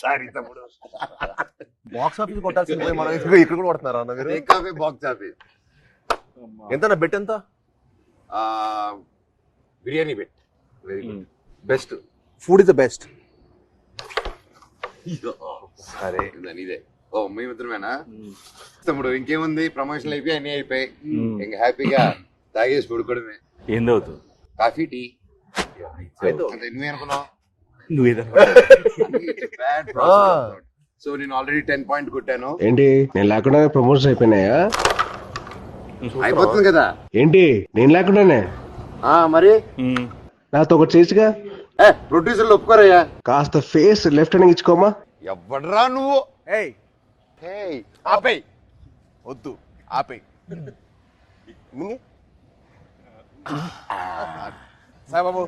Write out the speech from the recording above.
Sorry తమ్ముడు. Box office కొట్టాల్సింది పోయి మనం ఇక్కడ ఇక్కడ కూడా కొడుతున్నారా అన్న మీరు? ఆఫ్ బాక్స్ ఆఫీస్ ఎంత బెట్ ఎంత? Biryani bet. Very good best food is the best సరే. ఇదే. ఓ మేమిద్దరమేనా తమ్ముడు ఇంకేముంది? ప్రమోషన్లు అయిపోయి అన్ని అయిపోయి. ఇంకా హ్యాపీగా తాగేసి పడుకోవడమే. ఏందవుతుంది కాఫీ టీ. అంతే నువ్వే అనుకున్నావు? సో నేను ఆల్రెడీ టెన్ పాయింట్ కొట్టాను. ఏంటి? నేను లేకుండా ప్రమోషన్ అయిపోయినాయా? అయిపోతుంది కదా. ఏంటి? నేను లేకుండానే? ఆ మరి? నాతో ఒకటి చేసిగా? ఏ ప్రొడ్యూసర్లు ఒప్పుకోరయ్యా? కాస్త ఫేస్ లెఫ్ట్ హ్యాండ్ ఇచ్చుకోమా? ఎవడరా నువ్వు? ఏయ్. హేయ్ ఆపేయ్. వద్దు ఆపే సాయిబాబు